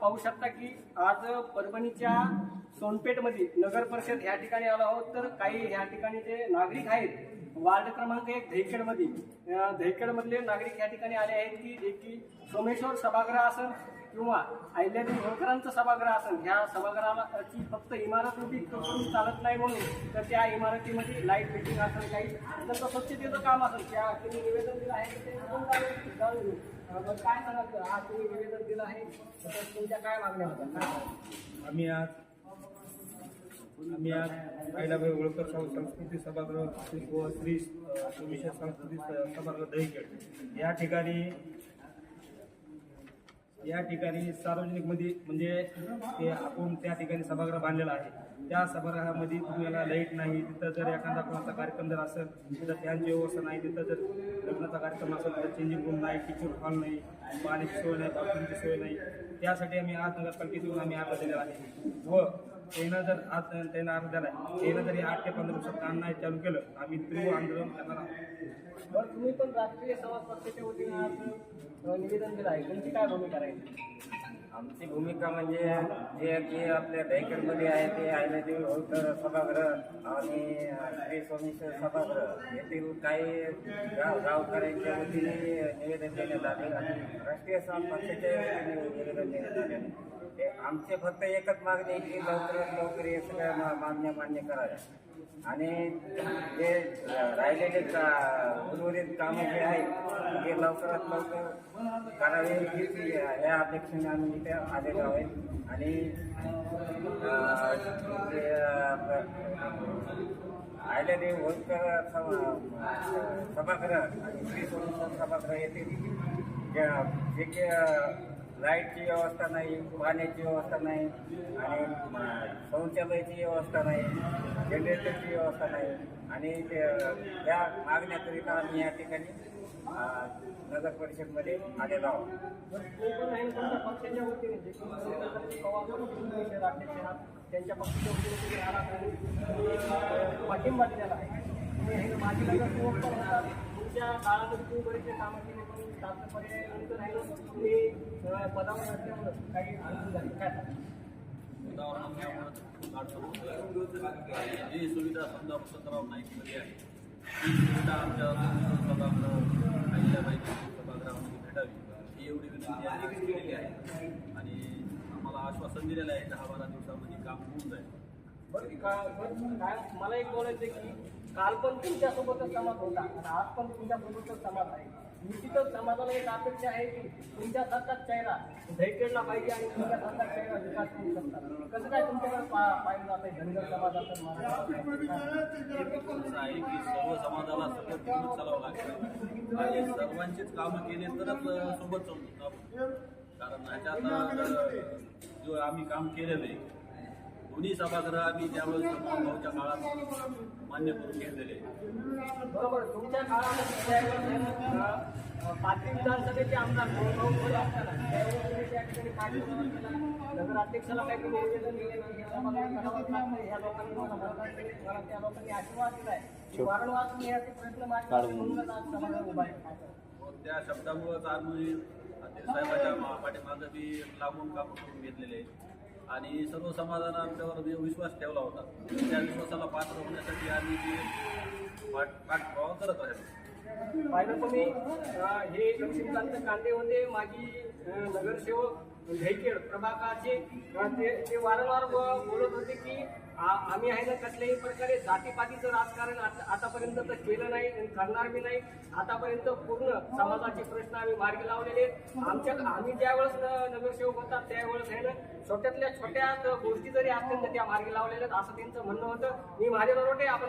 पाहू शकता की आज परभणीच्या सोनपेठमध्ये नगर परिषद या ठिकाणी आलो आहोत. तर काही या ठिकाणी जे नागरिक आहेत वार्ड क्रमांक एक दहिखेडमध्ये अं, नागरिक या ठिकाणी आले आहेत की जे की सोमेश्वर सभागृह असं किंवा अहिल्यादेवी होळकरांचं सभागृह असेल ह्या सभागृहाची फक्त इमारत उभी करून चालत नाही म्हणून तर त्या इमारतीमध्ये लाइट फिटिंग असेल काही तर स्वच्छतेचं काम असेल त्या तुम्ही निवेदन दिलं आहे ते काय सांगाल आज तुम्ही निवेदन दिलं आहे तर तुमच्या काय मागण्या होत्या आम्ही आज आम्ही आज अहिल्याबाई होळकर शाहू सांस्कृतिक सभागृह व श्री सोमेश्वर सांस्कृतिक सभागृह दहीखेड या ठिकाणी या ठिकाणी सार्वजनिकमध्ये म्हणजे ते आपण त्या ठिकाणी सभागृह बांधलेला आहे. त्या सभागृहामध्ये तुम्हाला लाइट नाही तिथं जर एखादा कोणाचा कार्यक्रम जर असेल तिथं फॅनची व्यवस्था नाही तिथं जर लग्नाचा कार्यक्रम असेल तर चेंजिंग रूम नाही किचन हॉल नाही पाण्याची सोय नाही बाथरूमची सोय नाही. त्यासाठी आम्ही आज नगरपालिकेतून आम्ही अर्ज दिलेला आहे. व त्यांना जर आज त्यांना अर्ज दिला आहे. त्यांना जरी आठ ते पंधरा दिवसात काम नाही चालू केलं आम्ही तीव्र आंदोलन करणार आहोत. बरं तुम्ही पण राष्ट्रीय समाज पक्षाच्या वतीने आज निवेदन दिलं आहे. तुमची काय भूमिका राहील? आमची भूमिका म्हणजे जे की आपल्या दहीकडमध्ये आहे ते अहिल्यादेवी होळकर सभागृह आणि श्री सोमेश्वर सभागृह. येथील काही गाव गावकऱ्यांच्या वतीने निवेदन देण्यात आले. आणि राष्ट्रीय समाज पक्षाच्या वतीने निवेदन देण्यात आले. आमचे फक्त एकच मागणी आहे की लवकरात लवकर हे सगळ्या मा- मागण्या मान्य कराव्या आणि जे राहिलेले का उर्वरित कामं जे आहेत ते लवकरात लवकर करावे हीच या अपेक्षेने आम्ही इथे आलेलो आहोत. आणि अं, जे, अं, अहिल्यादेवी सभा- सभागृह आणि श्री सोमेश्वर सभागृह येथील ज्या- जे की अं, लाईटची व्यवस्था नाही पाण्याची व्यवस्था नाही आणि शौचालयाची व्यवस्था नाही जनरेटरची व्यवस्था नाही. आणि त्या मागण्याकरिता आम्ही या ठिकाणी नगर परिषदमध्ये आलेलो आहोत. त्यांच्या पक्षाच्या वतीने पाठिंबा दिलेला आहे तुमच्या काळात तुम्ही बरेचसे कामं केले पण शासन राहिलं तुम्ही पदावर असल्यामुळं काही अडचण झाली काय सांगाल? जी सुविधा समजा वसंतराव नाईकमध्ये आहे ती सुविधा आमच्या सभागृह अहिल्याबाई सभागृहामध्ये भेटावी ही एवढी विनंती आम्ही केलेली आहे आणि आम्हाला आश्वासन दिलेलं आहे दहा बारा दिवसामध्ये काम होऊन जाईल बरं का बरं, काय मला एक बोलायचं आहे की काल पण तुमच्यासोबतच समाज होता आणि आज पण तुमच्यासोबतच समाज आहे निश्चितच समाजाला एक अपेक्षा आहे की तुमच्यासारखाच चेहरा दहीखेडला पाहिजे आणि तुमच्यासारखाच चेहरा विकास करू शकतात. कसं काय तुमच्याकडे पाहिजे पाहिलं जात आहे धनगर समाज आहे की सर्व समाजाला सपोर्ट करून चालावं लागतं. आणि सर्वांचीच कामं केले तरच सोबत चालू शकतो आपण कारण ह्याच्यात जो आम्ही काम केलेलं आहे दोन्ही सभागृह आम्ही त्यावेळेस भाऊच्या काळात मान्य करून घेतलेले बरोबर तुमच्या अं, पाचवी विधानसभेचे आमदार? नगराध्यक्षाला काही लोकांनी आशीर्वाद दिलाय वारंवार तुम्ही याचे प्रयत्न मार्ग म्हणूनच आज समाजात उभा आहे काय सांगाल? व त्या शब्दामुळंच आम्ही अध्यक्ष साहेबाच्या मा- पाठीमागं बी लागून काम करून घेतलेले आहे आणि सर्व समाजानं आमच्यावर विश्वास ठेवला होता त्या विश्वासाला पात्र होण्यासाठी आम्ही ते पाठ पाठपुरावा करत आहे पाहिलं तुम्ही हे लक्ष्मीकांत कांदे होते माजी नगरसेवक धैकेड प्रभाकरचे. ते वारंवार बोलत होते की आम्ही आहे ना कसल्याही प्रकारे जातीपातीचं राजकारण आतापर्यंत तर केलं नाही करणार बी नाही. आतापर्यंत पूर्ण समाजाचे प्रश्न आम्ही मार्गी लावलेले आहेत. आमच्या आम्ही ज्यावेळेस नगरसेवक होता त्यावेळेस आहे ना छोट्यातल्या छोट्या गोष्टी जरी असतील ना त्या मार्गी लावलेल्या आहेत असं त्यांचं म्हणणं होतं. मी माझ्या बरोबर आपण